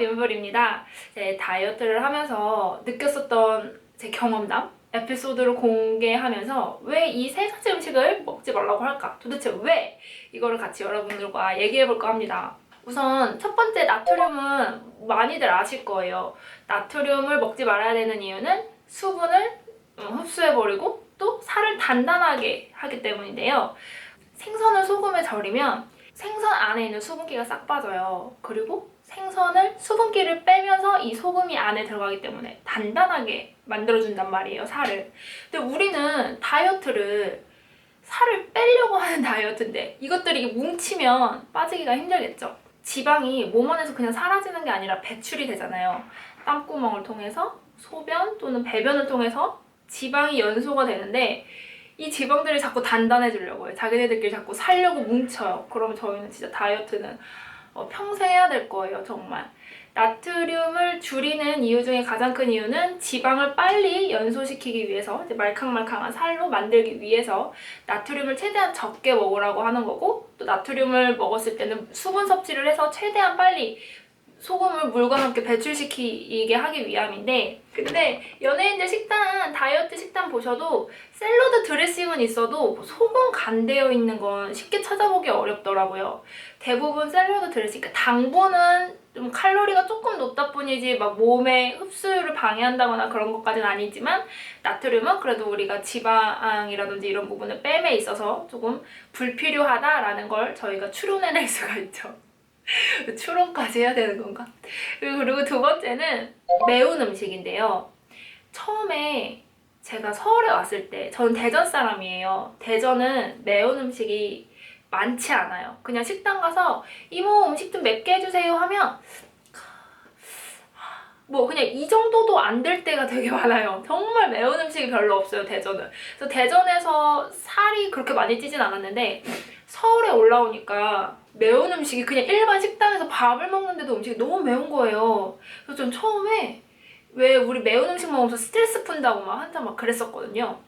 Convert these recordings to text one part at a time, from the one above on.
민블입니다. 제 다이어트를 하면서 느꼈었던 제 경험담 에피소드를 공개하면서 왜 이 세 가지 음식을 먹지 말라고 할까? 도대체 왜 이거를 같이 여러분들과 얘기해 볼까 합니다. 우선 첫 번째 나트륨은 많이들 아실 거예요. 나트륨을 먹지 말아야 되는 이유는 수분을 음, 흡수해버리고 또 살을 단단하게 하기 때문인데요. 생선을 소금에 절이면 생선 안에 있는 수분기가 싹 빠져요. 그리고 생선을 수분기를 빼면서 이 소금이 안에 들어가기 때문에 단단하게 만들어준단 말이에요, 살을. 근데 우리는 다이어트를 살을 빼려고 하는 다이어트인데 이것들이 뭉치면 빠지기가 힘들겠죠. 지방이 몸 안에서 그냥 사라지는 게 아니라 배출이 되잖아요. 땀구멍을 통해서 소변 또는 배변을 통해서 지방이 연소가 되는데 이 지방들이 자꾸 단단해지려고 해요. 자기네들끼리 자꾸 살려고 뭉쳐요. 그러면 저희는 진짜 다이어트는 어, 평생 해야 될 거예요, 정말. 나트륨을 줄이는 이유 중에 가장 큰 이유는 지방을 빨리 연소시키기 위해서 말캉말캉한 살로 만들기 위해서 나트륨을 최대한 적게 먹으라고 하는 거고 또 나트륨을 먹었을 때는 수분 섭취를 해서 최대한 빨리 소금을 물과 함께 배출시키게 하기 위함인데 근데 연예인들 식단 다이어트 식단 보셔도 샐러드 드레싱은 있어도 소금 간되어 있는 건 쉽게 찾아보기 어렵더라고요. 대부분 샐러드 드레싱 그러니까 당분은 좀 칼로리가 조금 높다 뿐이지 막 몸의 흡수율을 방해한다거나 그런 것까지는 아니지만 나트륨은 그래도 우리가 지방이라든지 이런 부분을 뺨에 있어서 조금 불필요하다라는 걸 저희가 추론해낼 수가 있죠. 추론까지 해야 되는 건가? 그리고 두 번째는 매운 음식인데요. 처음에 제가 서울에 왔을 때, 저는 대전 사람이에요. 대전은 매운 음식이 많지 않아요. 그냥 식당 가서 이모 음식 좀 맵게 해주세요 하면 뭐 그냥 이 정도도 안 될 때가 되게 많아요. 정말 매운 음식이 별로 없어요, 대전은. 그래서 대전에서 살이 그렇게 많이 찌진 않았는데 서울에 올라오니까 매운 음식이 그냥 일반 식당에서 밥을 먹는데도 음식이 너무 매운 거예요. 그래서 전 처음에 왜 우리 매운 음식 먹으면서 스트레스 푼다고 막 한참 막 그랬었거든요.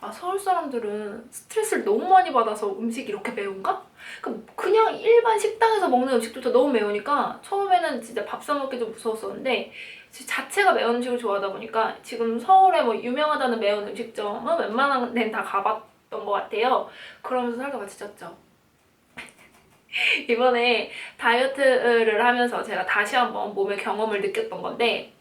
아, 서울 사람들은 스트레스를 너무 많이 받아서 음식이 이렇게 매운가? 그 그냥 일반 식당에서 먹는 음식조차 너무 매우니까 처음에는 진짜 밥 사 먹기 좀 무서웠었는데 자체가 매운 음식을 좋아하다 보니까 지금 서울에 뭐 유명하다는 매운 음식점은 웬만한 데는 다 가봤던 것 같아요. 그러면서 같이 쪘죠. 이번에 다이어트를 하면서 제가 다시 한번 몸의 경험을 느꼈던 건데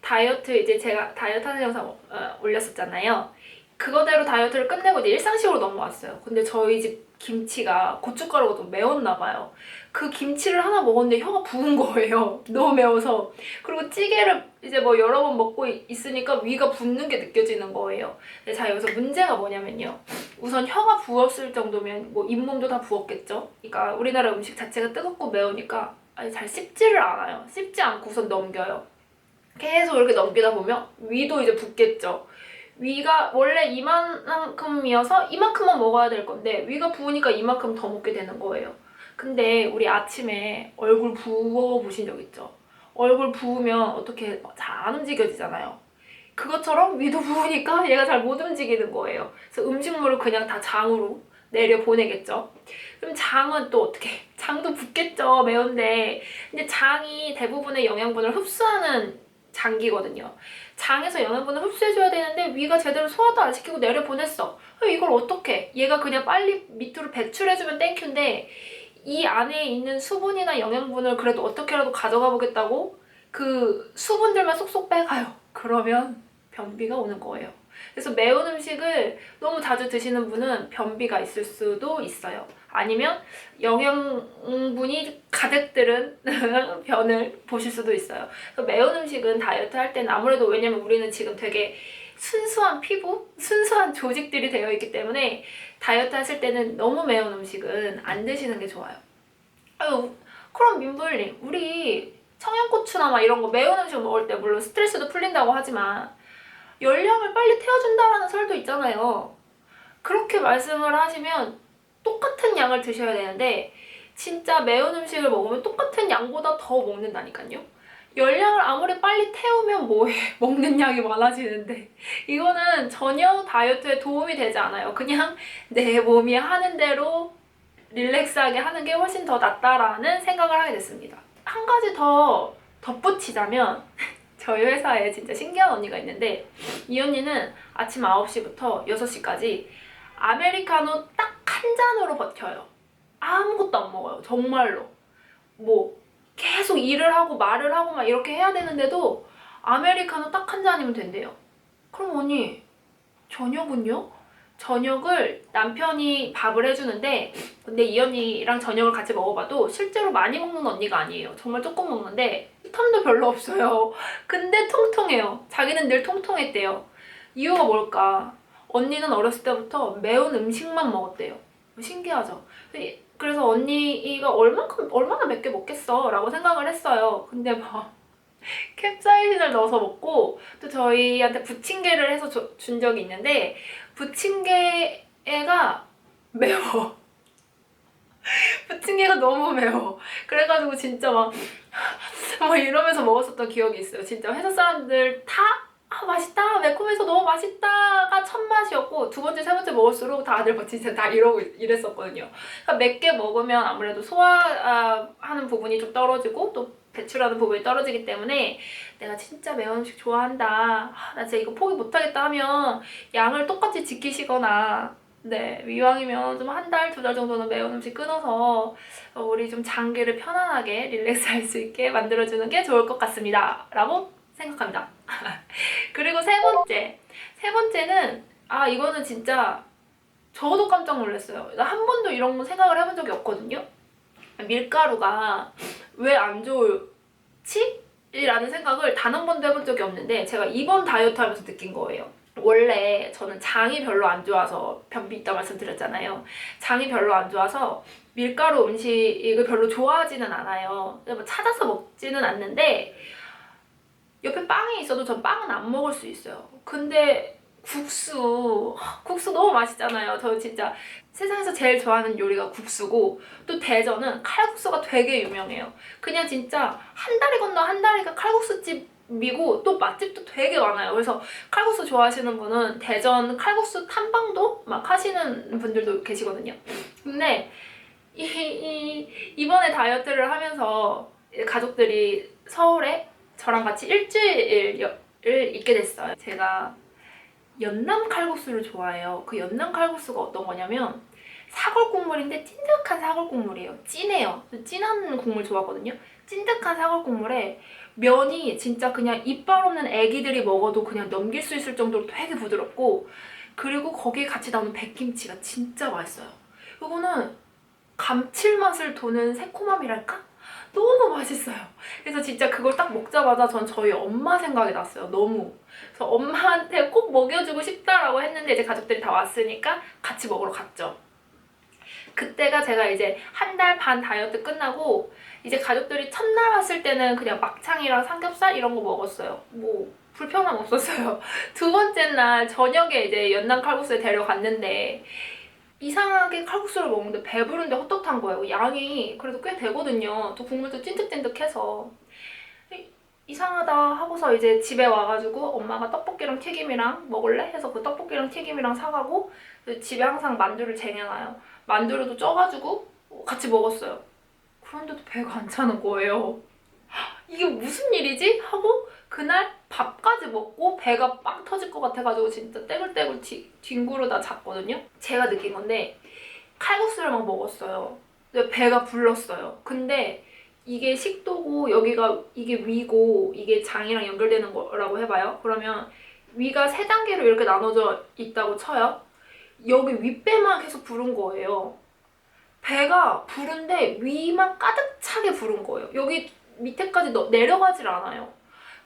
다이어트 이제 제가 다이어트 하는 영상 어, 올렸었잖아요. 그거대로 다이어트를 끝내고 이제 일상식으로 넘어왔어요. 근데 저희 집 김치가 고춧가루가 좀 매웠나 봐요. 그 김치를 하나 먹었는데 혀가 부은 거예요. 너무 매워서. 그리고 찌개를 이제 뭐 여러 번 먹고 있으니까 위가 붓는 게 느껴지는 거예요. 근데 자 여기서 문제가 뭐냐면요. 우선 혀가 부었을 정도면 뭐 잇몸도 다 부었겠죠. 그러니까 우리나라 음식 자체가 뜨겁고 매우니까 잘 씹지를 않아요. 씹지 않고 우선 넘겨요. 계속 이렇게 넘기다 보면 위도 이제 붓겠죠. 위가 원래 이만큼이어서 이만큼만 먹어야 될 건데 위가 부으니까 이만큼 더 먹게 되는 거예요. 근데 우리 아침에 얼굴 부어 보신 적 있죠? 얼굴 부으면 어떻게 잘 안 움직여지잖아요. 그것처럼 위도 부으니까 얘가 잘 못 움직이는 거예요. 그래서 음식물을 그냥 다 장으로 내려 보내겠죠. 그럼 장은 또 어떻게? 장도 붓겠죠. 매운데. 근데 장이 대부분의 영양분을 흡수하는 장기거든요. 장에서 영양분을 흡수해줘야 되는데 위가 제대로 소화도 안 시키고 내려 보냈어. 이걸 어떻게? 얘가 그냥 빨리 밑으로 배출해주면 땡큐인데 이 안에 있는 수분이나 영양분을 그래도 어떻게라도 가져가 보겠다고 그 수분들만 쏙쏙 빼가요. 그러면 변비가 오는 거예요. 그래서 매운 음식을 너무 자주 드시는 분은 변비가 있을 수도 있어요. 아니면 영양분이 가득 들은 변을 보실 수도 있어요. 매운 음식은 다이어트 할 때는 아무래도 왜냐면 우리는 지금 되게 순수한 피부, 순수한 조직들이 되어 있기 때문에 다이어트 하실 때는 너무 매운 음식은 안 드시는 게 좋아요. 아유, 그럼 민블님, 우리 청양고추나 막 이런 거 매운 음식 먹을 때 물론 스트레스도 풀린다고 하지만 열량을 빨리 태워준다라는 설도 있잖아요. 그렇게 말씀을 하시면 똑같은 양을 드셔야 되는데 진짜 매운 음식을 먹으면 똑같은 양보다 더 먹는다니까요. 열량을 아무리 빨리 태우면 뭐해 먹는 양이 많아지는데 이거는 전혀 다이어트에 도움이 되지 않아요. 그냥 내 몸이 하는 대로 릴렉스하게 하는 게 훨씬 더 낫다라는 생각을 하게 됐습니다. 한 가지 더 덧붙이자면 저희 회사에 진짜 신기한 언니가 있는데 이 언니는 아침 9시부터 6시까지 아메리카노 딱 한 잔으로 버텨요. 아무것도 안 먹어요. 정말로. 뭐 계속 일을 하고 말을 하고 막 이렇게 해야 되는데도 아메리카노 딱 한 잔이면 된대요. 그럼 언니 저녁은요? 저녁을 남편이 밥을 해주는데 근데 이 언니랑 저녁을 같이 먹어봐도 실제로 많이 먹는 언니가 아니에요. 정말 조금 먹는데 텀도 별로 없어요. 근데 통통해요. 자기는 늘 통통했대요. 이유가 뭘까? 언니는 어렸을 때부터 매운 음식만 먹었대요. 신기하죠? 그래서 언니가 얼만큼, 얼마나 맵게 먹겠어? 라고 생각을 했어요. 근데 막 캡사이신을 넣어서 먹고 또 저희한테 부침개를 해서 줘- 준 적이 있는데 부침개가 매워. 부침개가 너무 매워. 그래가지고 진짜 막, 막 이러면서 먹었었던 기억이 있어요. 진짜 회사 사람들 다 아, 맛있다, 매콤해서 너무 맛있다가 첫 맛이었고, 두 번째, 세 번째 먹을수록 다들 막 진짜 다 이러고 이랬었거든요. 그러니까 맵게 먹으면 아무래도 소화하는 부분이 좀 떨어지고, 또 배출하는 부분이 떨어지기 때문에 내가 진짜 매운 음식 좋아한다. 아, 나 진짜 이거 포기 못하겠다 하면 양을 똑같이 지키시거나, 네, 이왕이면 좀 한 달, 두 달 정도는 매운 음식 끊어서 어, 우리 좀 장기를 편안하게 릴렉스 할 수 있게 만들어주는 게 좋을 것 같습니다. 라고 생각합니다. 그리고 세 번째. 세 번째는, 아, 이거는 진짜 저도 깜짝 놀랐어요. 나 한 번도 이런 거 생각을 해본 적이 없거든요. 밀가루가 왜 안 좋지? 라는 생각을 단 한 번도 해본 적이 없는데 제가 이번 다이어트 하면서 느낀 거예요. 원래 저는 장이 별로 안 좋아서 변비 있다 말씀드렸잖아요. 장이 별로 안 좋아서 밀가루 음식을 별로 좋아하지는 않아요. 뭐 찾아서 먹지는 않는데 옆에 빵이 있어도 전 빵은 안 먹을 수 있어요. 근데 국수, 국수 너무 맛있잖아요. 저 진짜 세상에서 제일 좋아하는 요리가 국수고 또 대전은 칼국수가 되게 유명해요. 그냥 진짜 한 다리 건너 한 다리가 칼국수집이고 또 맛집도 되게 많아요. 그래서 칼국수 좋아하시는 분은 대전 칼국수 탐방도 막 하시는 분들도 계시거든요. 근데 이, 이 이번에 다이어트를 하면서 가족들이 서울에 저랑 같이 일주일을 있게 됐어요. 제가 연남 칼국수를 좋아해요. 그 연남 칼국수가 어떤 거냐면 사골 국물인데 찐득한 사골 국물이에요. 진해요. 진한 국물 좋아하거든요. 찐득한 사골 국물에 면이 진짜 그냥 이빨 없는 애기들이 먹어도 그냥 넘길 수 있을 정도로 되게 부드럽고 그리고 거기에 같이 나오는 백김치가 진짜 맛있어요. 이거는 감칠맛을 도는 새콤함이랄까? 너무 맛있어요. 그래서 진짜 그걸 딱 먹자마자 전 저희 엄마 생각이 났어요. 너무. 그래서 엄마한테 꼭 먹여주고 싶다라고 했는데 이제 가족들이 다 왔으니까 같이 먹으러 갔죠. 그때가 제가 이제 한 달 반 다이어트 끝나고 이제 가족들이 첫날 왔을 때는 그냥 막창이랑 삼겹살 이런 거 먹었어요. 뭐 불편함 없었어요. 두 번째 날 저녁에 이제 연남 칼국수에 데려갔는데 이상하게 칼국수를 먹는데 배부른데 헛헛한 거예요. 양이 그래도 꽤 되거든요. 또 국물도 찐득찐득해서 이- 이상하다 하고서 이제 집에 와가지고 엄마가 떡볶이랑 튀김이랑 먹을래? 해서 그 떡볶이랑 튀김이랑 사가고 그 집에 항상 만두를 쟁여놔요. 만두를 또 쪄가지고 같이 먹었어요. 그런데도 배가 안 차는 거예요. 이게 무슨 일이지? 하고 그날 밥까지 먹고 배가 빵 터질 것 같아가지고 진짜 떼굴떼굴 뒤, 뒹구르다 잤거든요. 제가 느낀 건데 칼국수를 막 먹었어요. 근데 배가 불렀어요. 근데 이게 식도고 여기가 이게 위고 이게 장이랑 연결되는 거라고 해봐요. 그러면 위가 세 단계로 이렇게 나눠져 있다고 쳐요. 여기 윗배만 계속 부른 거예요. 배가 부른데 위만 가득 차게 부른 거예요. 여기 밑에까지 너- 내려가질 않아요.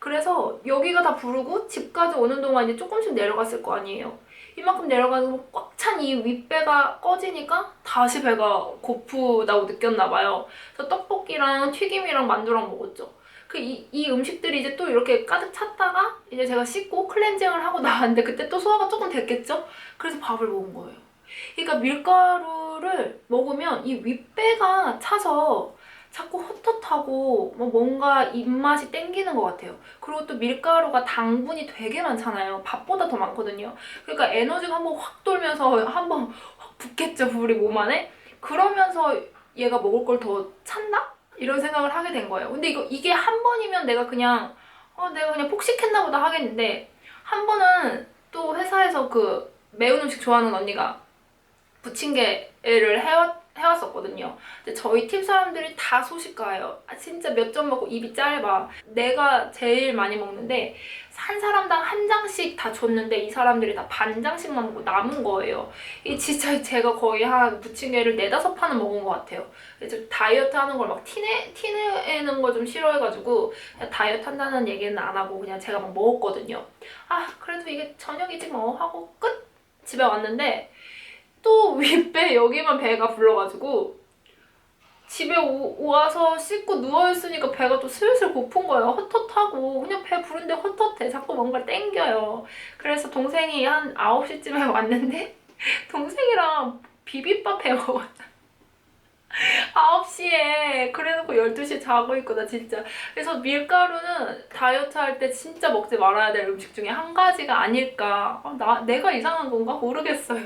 그래서 여기가 다 부르고 집까지 오는 동안 이제 조금씩 내려갔을 거 아니에요. 이만큼 내려가서 꽉 찬 이 윗배가 꺼지니까 다시 배가 고프다고 느꼈나 봐요. 그래서 떡볶이랑 튀김이랑 만두랑 먹었죠. 그 이 이 음식들이 이제 또 이렇게 가득 찼다가 이제 제가 씻고 클렌징을 하고 나왔는데 그때 또 소화가 조금 됐겠죠? 그래서 밥을 먹은 거예요. 그러니까 밀가루를 먹으면 이 윗배가 차서 자꾸 헛헛하고 뭐 뭔가 입맛이 땡기는 것 같아요. 그리고 또 밀가루가 당분이 되게 많잖아요. 밥보다 더 많거든요. 그러니까 에너지가 한번 확 돌면서 한번 확 붙겠죠, 우리 몸 안에. 그러면서 얘가 먹을 걸 더 찾나? 이런 생각을 하게 된 거예요. 근데 이거 이게 한 번이면 내가 그냥 어 내가 그냥 폭식했나 보다 하겠는데 한 번은 또 회사에서 그 매운 음식 좋아하는 언니가 부침개를 해왔 해왔었거든요. 근데 저희 팀 사람들이 다 소식가예요. 아, 진짜 몇 점 먹고 입이 짧아. 내가 제일 많이 먹는데 한 사람당 한 장씩 다 줬는데 이 사람들이 다 반 장씩만 먹고 남은 거예요. 이 진짜 제가 거의 한 부침개를 네다섯 판은 먹은 것 같아요. 그래서 다이어트 하는 걸 막 티내, 티내는 걸 좀 싫어해가지고 다이어트 한다는 얘기는 안 하고 그냥 제가 막 먹었거든요. 아, 그래도 이게 저녁이지 뭐 하고 끝! 집에 왔는데 또 윗배 여기만 배가 불러가지고 집에 오, 와서 씻고 누워있으니까 배가 또 슬슬 고픈 거예요. 헛헛하고 그냥 배 부른데 헛헛해. 자꾸 뭔가 땡겨요. 그래서 동생이 한 9시쯤에 왔는데 동생이랑 비빔밥 해 먹었어. 9시에 그래놓고 12시에 자고 있고 나 진짜 그래서 밀가루는 다이어트 할 때 진짜 먹지 말아야 될 음식 중에 한 가지가 아닐까 아, 나 내가 이상한 건가 모르겠어요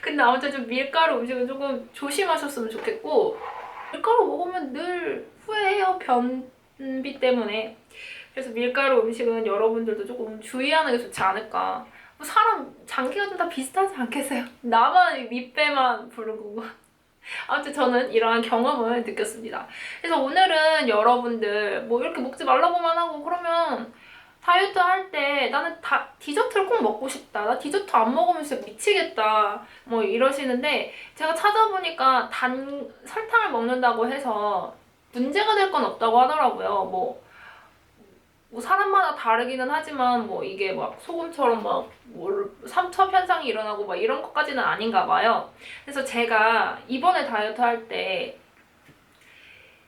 근데 아무튼 좀 밀가루 음식은 조금 조심하셨으면 좋겠고 밀가루 먹으면 늘 후회해요 변비 때문에 그래서 밀가루 음식은 여러분들도 조금 주의하는 게 좋지 않을까 뭐 사람 장기가 좀 다 비슷하지 않겠어요? 나만 이 밑배만 부르고 아무튼 저는 이러한 경험을 느꼈습니다. 그래서 오늘은 여러분들 뭐 이렇게 먹지 말라고만 하고 그러면 다이어트 할 때 나는 다 디저트를 꼭 먹고 싶다. 나 디저트 안 먹으면 진짜 미치겠다. 뭐 이러시는데 제가 찾아보니까 단 설탕을 먹는다고 해서 문제가 될 건 없다고 하더라고요. 뭐, 뭐 사람마다 다르기는 하지만 뭐 이게 막 소금처럼 막 뭘 삼첩 현상이 일어나고 막 이런 것까지는 아닌가 봐요. 그래서 제가 이번에 다이어트 할 때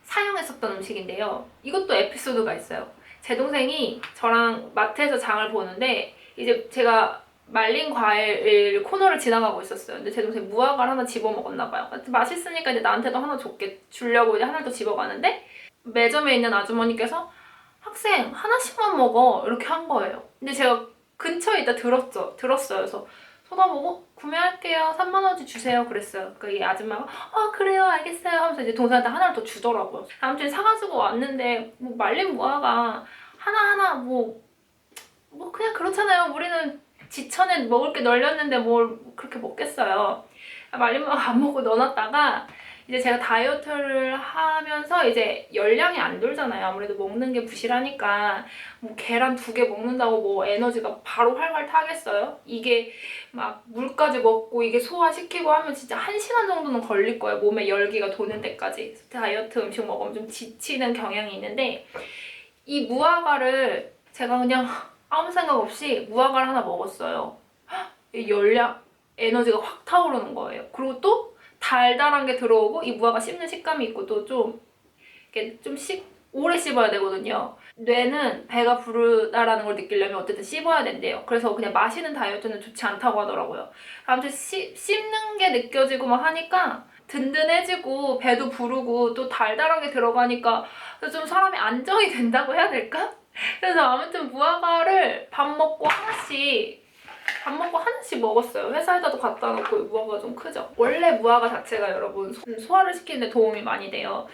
사용했었던 음식인데요. 이것도 에피소드가 있어요. 제 동생이 저랑 마트에서 장을 보는데 이제 제가 말린 과일 코너를 지나가고 있었어요. 근데 제 동생 무화과를 하나 집어 먹었나 봐요. 맛있으니까 이제 나한테도 하나 줬게 주려고 이제 하나를 더 집어 가는데 매점에 있는 아주머니께서 학생 하나씩만 먹어 이렇게 한 거예요. 근데 제가 근처에 있다 들었죠. 들었어요. 그래서 쳐다보고 구매할게요. 3만 원어치 주세요. 그랬어요. 그러니까 이 아줌마가 아 그래요 알겠어요 하면서 이제 동생한테 하나를 더 주더라고요. 아무튼 사가지고 왔는데 뭐 말린 무화과 하나하나 뭐, 뭐 그냥 그렇잖아요. 우리는 지천에 먹을 게 널렸는데 뭘 그렇게 먹겠어요. 말린 무화과 안 먹고 넣어놨다가 이제 제가 다이어트를 하면서 이제 열량이 안 돌잖아요. 아무래도 먹는 게 부실하니까 뭐 계란 두 개 먹는다고 뭐 에너지가 바로 활활 타겠어요? 이게 막 물까지 먹고 이게 소화시키고 하면 진짜 한 시간 정도는 걸릴 거예요. 몸에 열기가 도는 데까지. 다이어트 음식 먹으면 좀 지치는 경향이 있는데 이 무화과를 제가 그냥 아무 생각 없이 무화과를 하나 먹었어요. 이 열량 에너지가 확 타오르는 거예요. 그리고 또 달달한 게 들어오고 이 무화과 씹는 식감이 있고 또좀 이렇게 좀 씹, 오래 씹어야 되거든요. 뇌는 배가 부르다라는 걸 느끼려면 어쨌든 씹어야 된대요. 그래서 그냥 마시는 다이어트는 좋지 않다고 하더라고요. 아무튼 씹, 씹는 게 느껴지고 막 하니까 든든해지고 배도 부르고 또 달달하게 들어가니까 좀 사람이 안정이 된다고 해야 될까? 그래서 아무튼 무화과를 밥 먹고 하나씩 밥 먹고 하나씩 먹었어요. 회사에다도 갖다 놓고 무화과가 좀 크죠. 원래 무화과 자체가 여러분 소- 소화를 시키는 데 도움이 많이 돼요.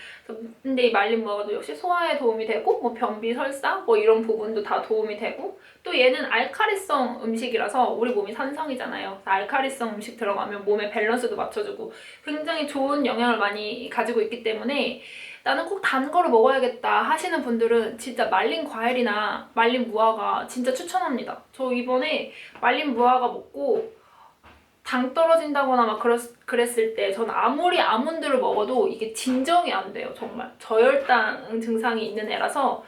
근데 이 말린 무화과도 역시 소화에 도움이 되고 뭐 변비, 설사 뭐 이런 부분도 다 도움이 되고 또 얘는 알카리성 음식이라서 우리 몸이 산성이잖아요. 알카리성 음식 들어가면 몸의 밸런스도 맞춰주고 굉장히 좋은 영향을 많이 가지고 있기 때문에 나는 꼭 단 거를 먹어야겠다 하시는 분들은 진짜 말린 과일이나 말린 무화과 진짜 추천합니다. 저 이번에 말린 무화과 먹고 당 떨어진다거나 막 그랬, 그랬을 때 저는 아무리 아몬드를 먹어도 이게 진정이 안 돼요. 정말 저혈당 증상이 있는 애라서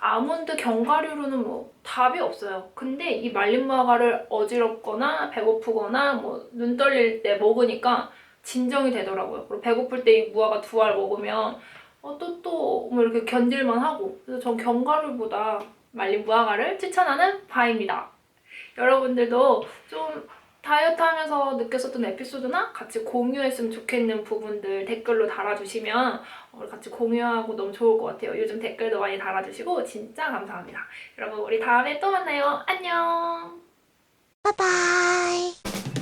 아몬드 견과류로는 뭐 답이 없어요. 근데 이 말린 무화과를 어지럽거나 배고프거나 뭐 눈 떨릴 때 먹으니까 진정이 되더라고요. 그리고 배고플 때 이 무화과 두 알 먹으면 어, 또, 또, 뭐 이렇게 견딜만 하고. 그래서 전 견과류보다 말린 무화과를 추천하는 바입니다. 여러분들도 좀 다이어트 하면서 느꼈었던 에피소드나 같이 공유했으면 좋겠는 부분들 댓글로 달아주시면 어, 같이 공유하고 너무 좋을 것 같아요. 요즘 댓글도 많이 달아주시고 진짜 감사합니다. 여러분, 우리 다음에 또 만나요. 안녕! 바이바이.